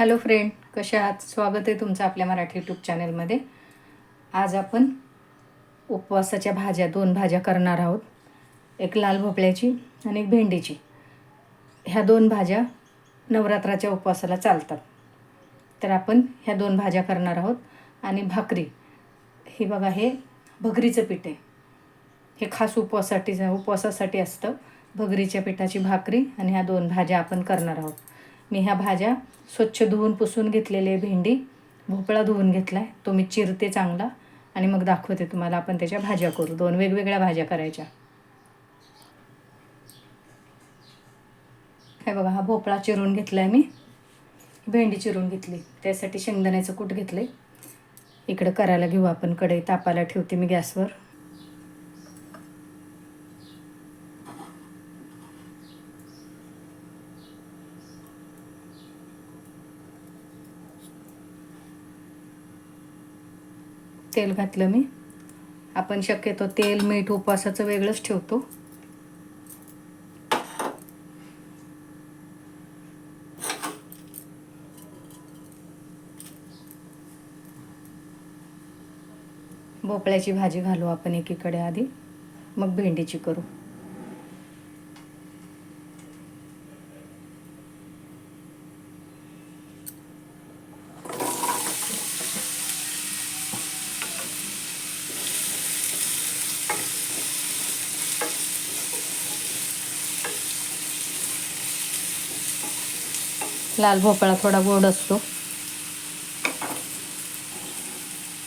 Hello friend कसे आहात? स्वागत आहे तुमचं आपल्या मराठी यूट्यूब चॅनलमध्ये. आज आपण उपवासाच्या भाज्या दोन भाज्या करणार आहोत. एक लाल भोपळ्याची आणि एक भेंडीची. ह्या दोन भाज्या नवरात्राच्या उपवासाला चालतात. तर आपण ह्या दोन भाज्या करणार आहोत. आणि भाकरी. हे बघा हे भगरीचं पीठ आहे. हे खास उपवासासाठी उपवासासाठी असतं. भगरीच्या पिठाची भाकरी आणि ह्या दोन भाज्या आपण करणार आहोत. मी ह्या भाज्या स्वच्छ धुवून पुसून घेतलेले भेंडी. भोपळा धुवून घेतला आहे तो मी चिरते चांगला आणि मग दाखवते तुम्हाला. आपण त्याच्या भाज्या करू. दोन वेगवेगळ्या भाज्या करायच्या. काय बघा हा भोपळा चिरून घेतला आहे मी. भेंडी चिरून घेतली. त्यासाठी शेंगदाण्याचं कूट घेतलं आहे इकडं करायला घेऊ आपण. कढई तापायला ठेवते मी गॅसवर. तेल घातलं मी. आपण शक्यतो तेल मीठ उपवासाचं वेगळंच ठेवतो. भोपळ्याची भाजी घालू आपण एकीकडे आधी. मग भेंडीची करू. लाल भोपळा थोडा गोड असतो.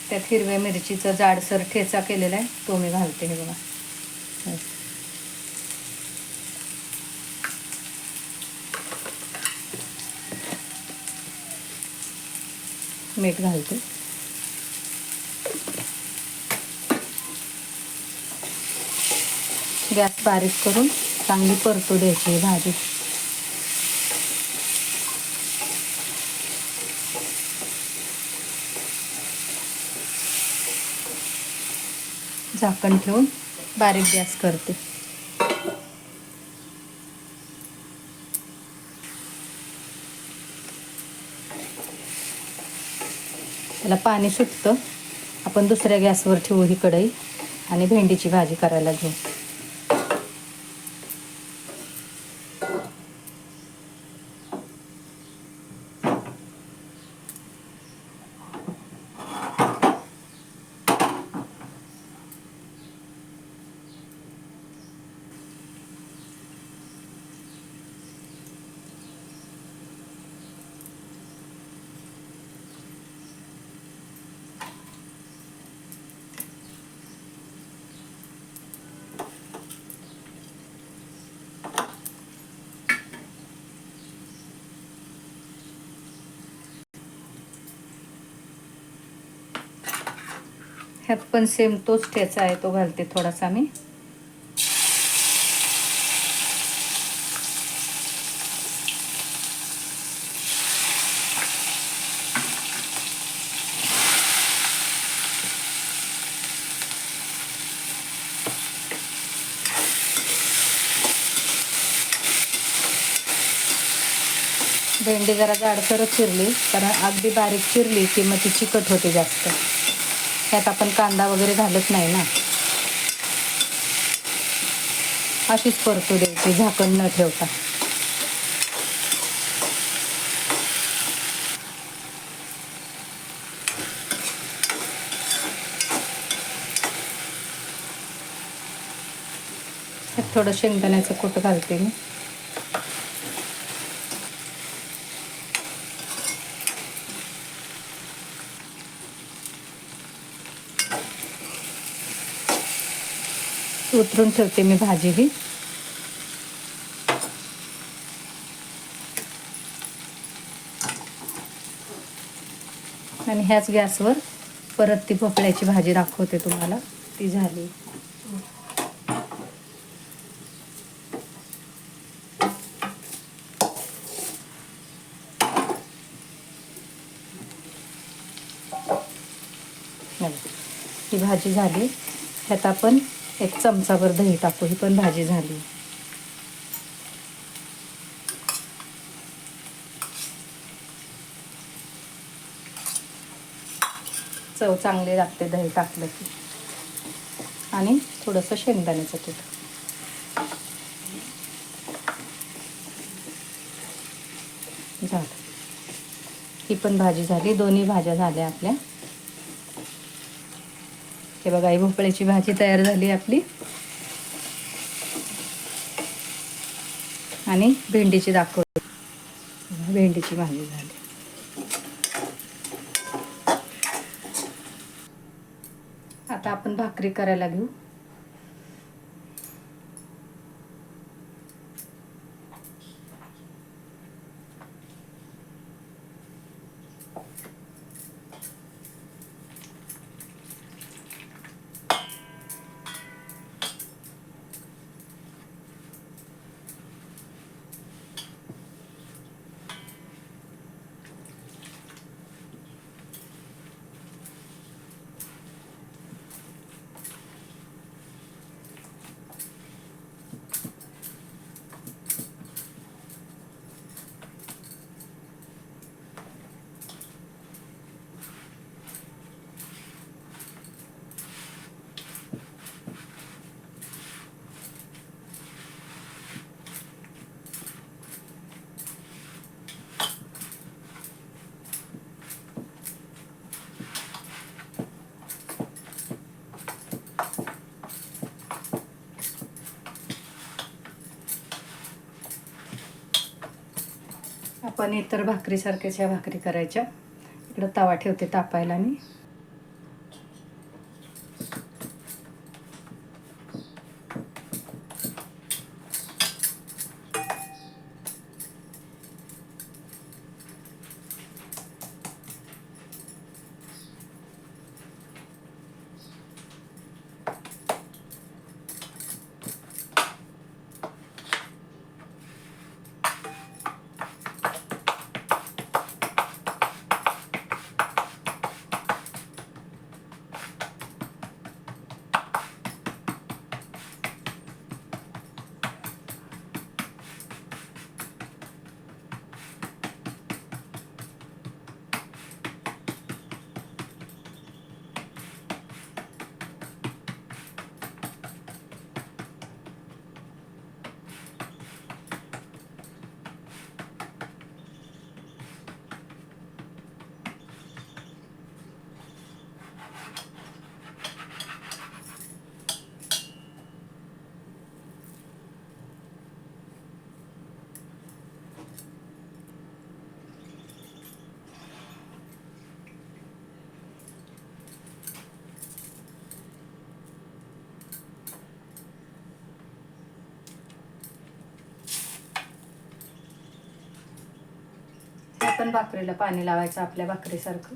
त्यात हिरव्या मिरचीचं जाडसर ठेचा केलेला आहे तो मी घालते हे बघा. मीठ घालते. गॅस बारीक करून चांगली परतू द्यायची भाजी. झाकण ठेवून बारीक गॅस करते. त्याला पाणी सुटतं. आपण दुसऱ्या गॅसवर ठेवू ही कढई आणि भेंडीची भाजी करायला घेऊ. ह्यात पण सेम तोच ठेचा आहे तो घालते थोडासा मी. भेंडी जरा जाडसरच चिरली कारण अगदी बारीक चिरली की मग ती चिकट होते जास्त. त्यात आपण कांदा वगैरे घालत नाही ना. अशीच परतू द्यायची झाकण न ठेवता. थोडं शेंगदाण्याचं कूट घालते मी. उतरून ठेवते मी भाजी ही आणि ह्याच गॅसवर परत ती भोपळ्याची भाजी दाखवते तुम्हाला. ती झाली. ही भाजी झाली. ह्यात आपण एक चमचाभर दही टाकू ही पण भाजी झाली. चव चांगली लागते दही टाकलं की. आणि थोडंसं शेंगदाण्याचं तूप. झालं. ही पण भाजी झाली. दोन्ही भाज्या झाल्या आपल्या. हे बघा ही भोपळ्याची भाजी तयार झाली आपली. आणि भेंडीची दाखवली. भेंडीची भाजी झाली. आता आपण भाकरी करायला घेऊ. आपण इतर भाकरीसारख्याच्या भाकरी करायच्या. इकडं तवा ठेवते तापायला मी. भाकरीला पाणी लावायचं आपल्या भाकरीसारखं.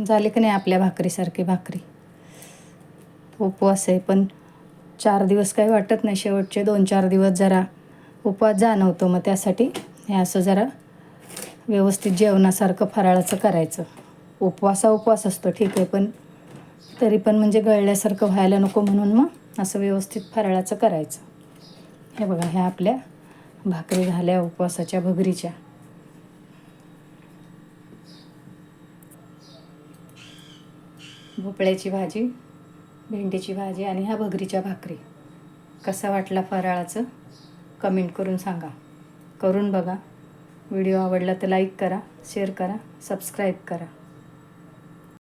झाले की नाही आपल्या भाकरीसारखी भाकरी? उपवास आहे पण चार दिवस काही वाटत नाही शेवटचे. दोन चार दिवस जरा उपवास जाणवतो. मग त्यासाठी हे असं जरा व्यवस्थित जेवणासारखं फराळाचं करायचं. उपवासा उपवास असतो ठीक आहे पण तरी पण म्हणजे गळल्यासारखं व्हायला नको म्हणून मग असं व्यवस्थित फराळाचं करायचं. हे बघा ह्या आपल्या भाकरी झाल्या उपवासाच्या भगरीच्या. भोपळ्याची भाजी भेंडीची भाजी आणि ह्या भगरीच्या भाकरी. कसा वाटला फराळाचं? कमेंट करून सांगा. करून बघा. व्हिडिओ आवडला तर लाईक करा शेअर करा सबस्क्राईब करा.